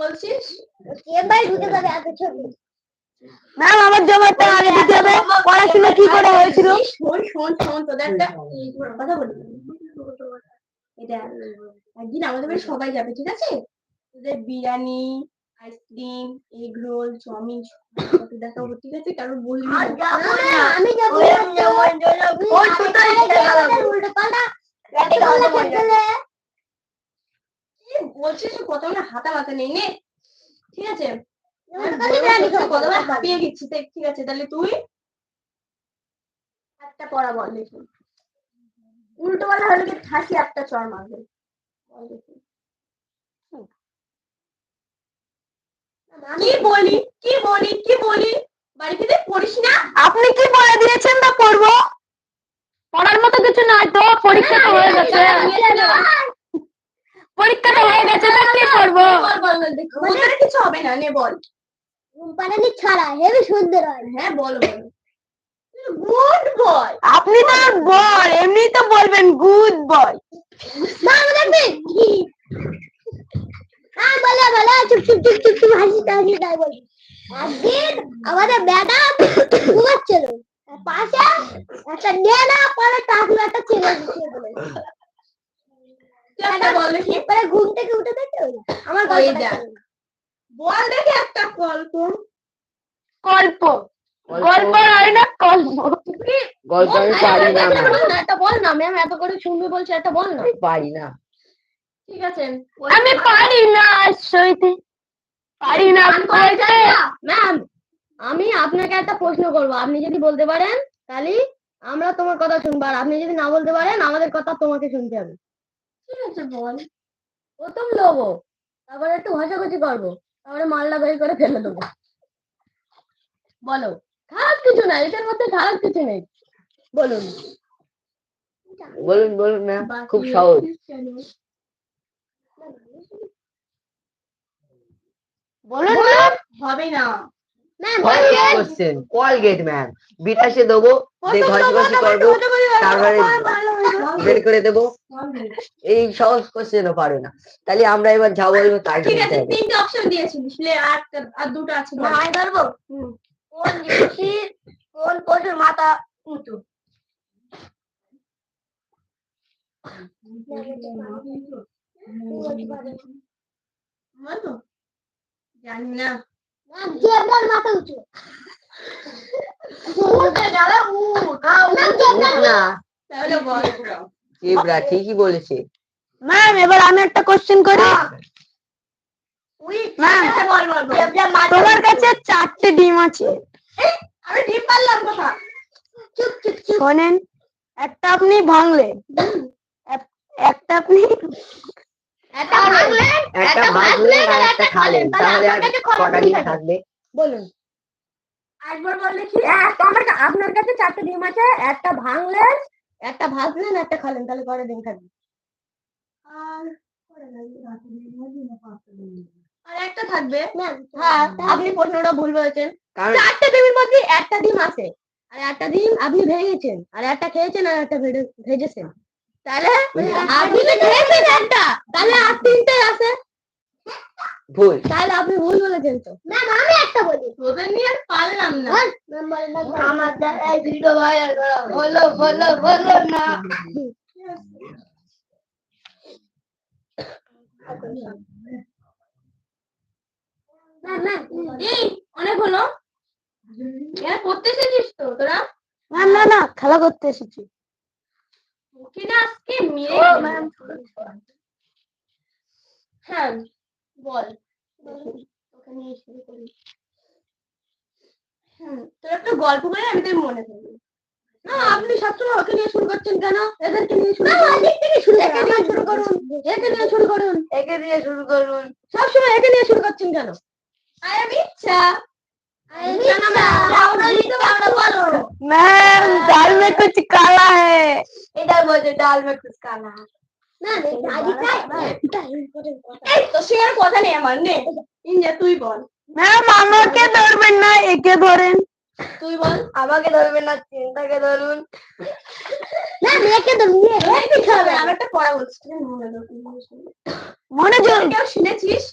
বলছিস চেম্বার ঢুকে যাবে এত ছোট ম্যাম আমার জমাটা আগে দিতে হবে পড়াশোনা কি করে হয়েছিল শোন শোন শোন তোদের একটা কথা বলি এটা একদিন আমাদের বাড়ি সবাই যাবে ঠিক আছে তোদের biryani ice cream egg roll chow mein দেখাবো ঠিক আছে কারণ বলবি না। আমি যাব ওই দুটোই খেলাবো। উল্টো পাল্টা রাতে খাওয়াতে মন যাবে। কি বলছিস কথা না হাতা মাথা নেই নে ঠিক আছে। কতবার হাঁপিয়ে গেছি ঠিক আছে তাহলে তুই একটা পড়া বল দেখি উল্টো পাল্টা হলে কি ঠাসি একটা চর মারবে বল দেখি। কি বলি কি বলি কি বলি বাড়িতে পড়িস না আপনি কি পড়ে দিয়েছেন তা পড়ব পড়ার মতো কিছু নয় তো পরীক্ষা তো হয়ে গেছে পরীক্ষা হয়ে গেছে তো কি করব? বল বল বল দেখি ওদের কিছু হবে না নে বল। পানানি ছাড়া হেবি সুন্দর হয় হ্যাঁ বল বল। গুড বয় আপনি তো বল এমনি তো বলবেন গুড বয় হ্যাঁ বলে বলে চুপ চুপ চুপ চুপ চুপ হাসি হাসি তাই বলি। একদিন আমাদের বেটা ঘুমাচ্ছিল। পাশে একটা নেনা পরে টাকলু একটা ছেলে একটা বল দেখি ঘুম থেকে উঠে দেখে আমার। বল দেখি একটা গল্প। গল্প। গল্প। হয় না গল্প গল্প আমি পারি না ম্যাম। একটা বল না ম্যাম এত করে শুনবে বলছে একটা বল না। পারি না। ঠিক আছে। আমি পারি না সইতে। পারি না? ম্যাম আমি আপনাকে একটা প্রশ্ন করব। আপনি যদি বলতে পারেন তাহলে আমরা তোমার কথা শুনব। আর আপনি যদি না বলতে পারেন আমাদের কথা তোমাকে শুনতে হবে। ঠিক আছে বল? প্রথম লোবো তারপরে একটু ঘষাঘষি করব তারপরে মালটা বের করে ফেলে দেবো। বলো খারাপ কিছু নাই এটার মধ্যে খারাপ কিছু নেই। বলুন। বলুন বলুন ম্যাম খুব সহজ। বলুন হবে না। কোশ্চেন কলগেট ম্যাম বিটাসে দেবো ঘষি ঘষি করব তারপরে বের করে দেবো। এই সহজ কোশ্চেনও পারে না। তাহলে আমরা এবার যা বলব তাই ঠিক আছে তিনটে অপশন দিয়েছিলিস আর আর দুটো আছে আমি ধরবো? কোন জিনিসের কোন পশুর মাথা উঁচু? জানি না। জেব্রার মাথা উঁচু জিব্রা ঠিকই বলেছে। ম্যাম এবার আমি একটা কোশ্চেন করি? মাথা তোমার কাছে চারটে ডিম আছে। আমি পারলাম কথা শোনেন একটা আপনি ভাঙলেন একটা আপনি একটা ভাঙলে একটা ভাজলেন আর একটা খালেন। তাহলে আর কটা ডিম থাকবে? বলুন। একবার বল দেখি আমার আপনার কাছে চারটে ডিম আছে একটা ভাঙলেন একটা ভাজলেন একটা খালেন। তাহলে কটা ডিম থাকবে? আর আর একটা থাকবে। হ্যাঁ আপনি ভুল বলেছেন চারটে ডিমের মধ্যে একটা ডিম আছে। আর একটা ডিম আপনি ভেঙেছেন। আর একটা খেয়েছেন আর একটা ভেজে- ভেজেছেন। তাহলে আপনি তো খেয়েছেন একটা। তাহলে আর তিনটে আছে। ভুল। তাহলে আপনি ভুল বলেছেন তো। ম্যাম আমি একটা বলি। তোদের নিয়ে আর পারলাম না। না আমার দ্বারাই ভিডিও ভাইরাল করা বলো বলো বলো না। ম্যাম ম্যাম এই অনেক হলো। এরা পড়তে এসেছিস তো তোরা? ম্যাম না না খেলা করতে এসেছি না আজকে মেরে হ্যাঁ বল। তোকে নিয়ে শুরু করি। হ্যাঁ তোর একটা গল্প বলে আমি তোর মনে করব না আপনি সবসময় ওকে নিয়ে শুরু করছেন কেন? এদেরকে নিয়ে শুরু করুন। থেকে শুরু একে নিয়ে শুরু করুন। একে নিয়ে শুরু করুন। একে দিয়ে শুরু করুন। সবসময় একে নিয়ে শুরু করছেন কেন? আই আমি ইচ্ছা। বলো मैम दाल में कुछ काला है इधर बोलते दाल में कुछ काला है ম্যাম এই দাদিটাই একটা ইম্পর্টেন্ট কথা এই তো সে আর কথা নেই আমার নে ইন্ডিয়া তুই বল ম্যাম আমাকে ধরবেন না একে ধরেন তুই বল আমাকে ধরবেন না চিন্তাকে ধরুন ম্যাম একে তো নিয়ে এই ঠিক হবে আমি একটা পড়া বলছি তুমি মনে রাখো। মনোযোগ কেউ শুনেছিস